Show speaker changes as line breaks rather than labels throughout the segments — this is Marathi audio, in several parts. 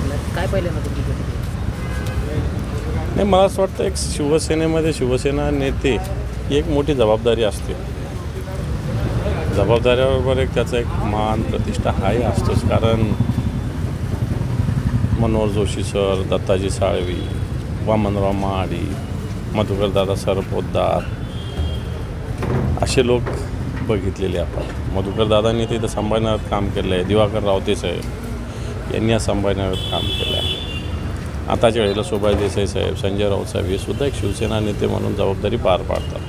पाहिलं ना तुमची प्रतिक्रिया?
नाही मला असं वाटतं एक शिवसेनेमध्ये शिवसेना नेते ही एक मोठी जबाबदारी असते. जबाबदाऱ्याबरोबर एक त्याचा एक मान प्रतिष्ठा हाही असतोच. कारण मनोहर जोशी सर दत्ताजी साळवी वामनराव महाडी मधुकरदादा सर पोद्दार असे लोक बघितलेले आपण. मधुकरदादांनी तिथं संभाजीनगरात काम केलं आहे दिवाकर रावते साहेब यांनी या संभाजीनगरात काम केलं आहे. आताच्या वेळेला सुभाष देसाई साहेब संजय राऊत साहेब हे सुद्धा एक शिवसेना नेते म्हणून जबाबदारी पार पाडतात.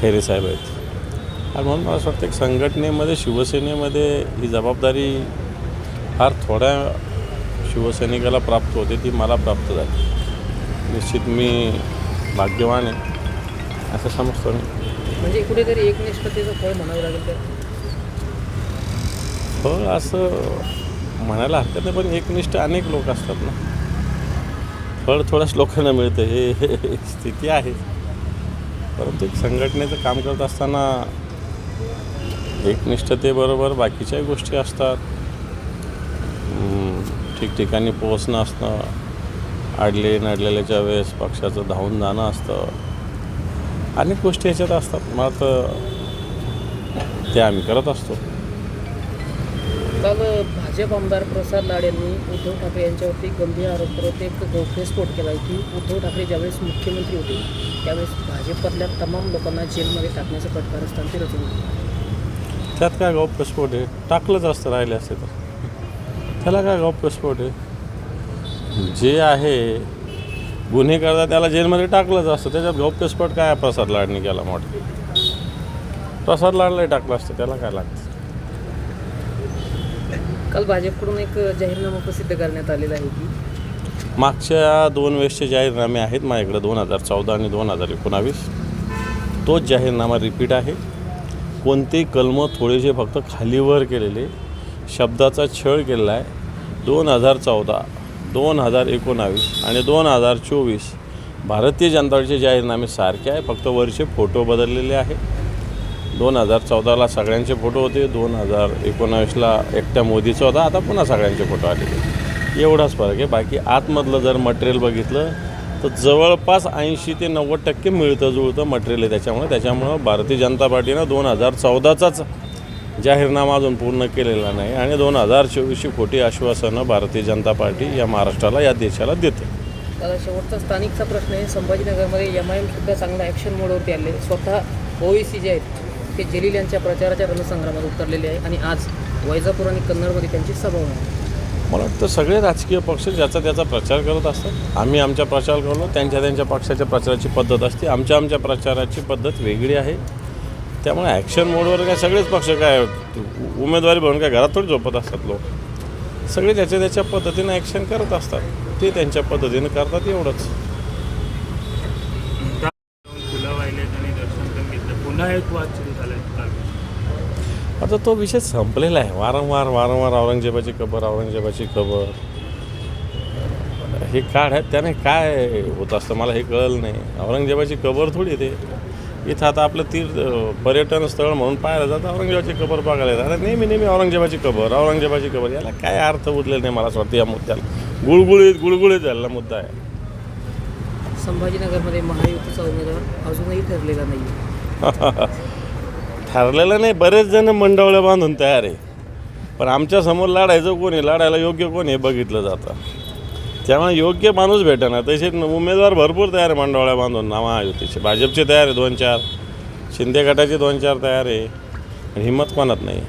खैरे साहेब आहेत. आणि म्हणून मला असं वाटतं एक संघटनेमध्ये शिवसेनेमध्ये ही जबाबदारी फार थोड्या शिवसैनिकाला प्राप्त होते ती मला प्राप्त झाली. निश्चित मी भाग्यवान आहे असं समजतो मी.
म्हणजे कुठेतरी एकनिष्ठतेचं फळ म्हणावं लागेल तर
फळ असं म्हणायला हरकत नाही पण एकनिष्ठ अनेक लोक असतात ना. फळ थोड्याच लोकांना मिळतं हे हे स्थिती आहे. परंतु एक संघटनेचं काम करत असताना एकनिष्ठतेबरोबर बाकीच्याही गोष्टी असतात. ठिकठिकाणी पोहोचणं असणं आडले नडलेल्याच्या वेळेस पक्षाचं धावून जाणं असतं. अनेक गोष्टी याच्यात असतात. मात्र ते आम्ही करत असतो.
काल भाजप आमदार प्रसाद लाड यांनी उद्धव ठाकरे यांच्यावरती गंभीर आरोप करत एक गौप्यस्फोट केला आहे की उद्धव ठाकरे ज्यावेळेस मुख्यमंत्री होते त्यावेळेस भाजपातल्या तमाम लोकांना जेलमध्ये टाकण्याचं कटकारस्थान ते रचून
त्यात काय गौप्यस्फोट आहे? टाकलंच असतं राहिले असते तर. त्याला काय गौप्यस्फोट आहे? जे आहे गुन्हे करता त्याला जेलमध्ये टाकलंच असतं. त्याच्यात गौप्यस्फोट काय प्रसाद लाडने केला मोठा. प्रसाद लाडलाही टाकलं असतं. त्याला काय लागतं?
काल भाजपकडून एक जाहीरनामा प्रसिद्ध करण्यात आलेला आहे की?
मागच्या दोन वेळेसचे जाहीरनामे आहेत माझ्याकडे दोन हजार चौदा आणि दोन हजार एकोणावीस. तोच जाहीरनामा रिपीट आहे. कोणतेही कलम थोडेसे फक्त खालीवर केलेले शब्दाचा छळ केलेला आहे. दोन हजार चौदा दोन हजार एकोणावीस आणि दोन हजार चोवीस भारतीय जनता पार्टीचे जाहीरनामे सारखे आहे फक्त वरचे फोटो बदललेले आहे दोन हजार चौदाला सगळ्यांचे फोटो होते. दोन हजार एकोणावीसला एकट्या मोदीचा होता. आता पुन्हा सगळ्यांचे फोटो आलेले एवढाच फरक आहे. बाकी आतमधलं जर मटेरियल बघितलं तर जवळपास ऐंशी ते नव्वद टक्के मिळतं जुळतं मटेरियल आहे त्याच्यामुळे. त्याच्यामुळं भारतीय जनता पार्टीनं दोन हजार चौदाचाच जाहीरनामा अजून पूर्ण केलेला नाही. आणि दोन हजार चोवीसची खोटी आश्वासनं भारतीय जनता पार्टी या महाराष्ट्राला या देशाला देते.
शेवटचा स्थानिकचा प्रश्न आहे. संभाजीनगरमध्ये एम आय एम सुद्धा चांगला ॲक्शन मोडवरती आले. स्वतः ओईसी जे आहेत ते जलील यांच्या प्रचाराच्या रणसंग्रामात उतरलेले आहे आणि आज वैजापूर आणि कन्नडमध्ये त्यांची सभा होणार आहे.
मला वाटतं सगळे राजकीय पक्ष ज्याचा त्याचा प्रचार करत असतात. आम्ही आमच्या प्रचार करलो त्यांच्या त्यांच्या पक्षाच्या प्रचाराची पद्धत असते. आमच्या आमच्या प्रचाराची पद्धत वेगळी आहे. त्यामुळे ॲक्शन मोडवर काय सगळेच पक्ष काय उमेदवारी बनवून काय घरात थोडी झोपत असतात लोक. सगळे त्याच्या त्याच्या पद्धतीनं ॲक्शन करत असतात. ते त्यांच्या पद्धतीनं करतात एवढंच.
पुन्हा एक काल
आता तो विषय संपलेला आहे. वारंवार वारंवार औरंगजेबाची खबर औरंगजेबाची खबर. हे काढ आहेत त्याने काय होत असतं मला हे कळलं नाही. औरंगजेबाची कबर थोडी ते. इथं आता आपलं तीर्थ पर्यटन स्थळ म्हणून पाहायला जातं औरंगजेबाची कबर बघायला येतात आता नेहमी नेहमी औरंगजेबाची कबर औरंगजेबाची कबर याला काय अर्थ उरलेला नाही मला असं वाटतं या मुद्द्याला. गुळगुळीत गुळगुळीत झालेला मुद्दा आहे.
संभाजीनगरमध्ये महायुतीचा उमेदवार अजूनही ठरलेला नाही
ठरलेलं नाही बरेच जण मंडवळं बांधून तयार आहे. पण आमच्यासमोर लढायचं कोण आहे? लढायला योग्य कोण आहे बघितलं जातं. त्यामुळे योग्य माणूस भेटेना तसे उमेदवार भरपूर तयार आहे मंडवळ्या बांधून महायुतीचे. भाजपचे तयार आहे दोन चार शिंदे गटाचे दोन चार तयार आहे. आणि हिंमत कोणात नाही.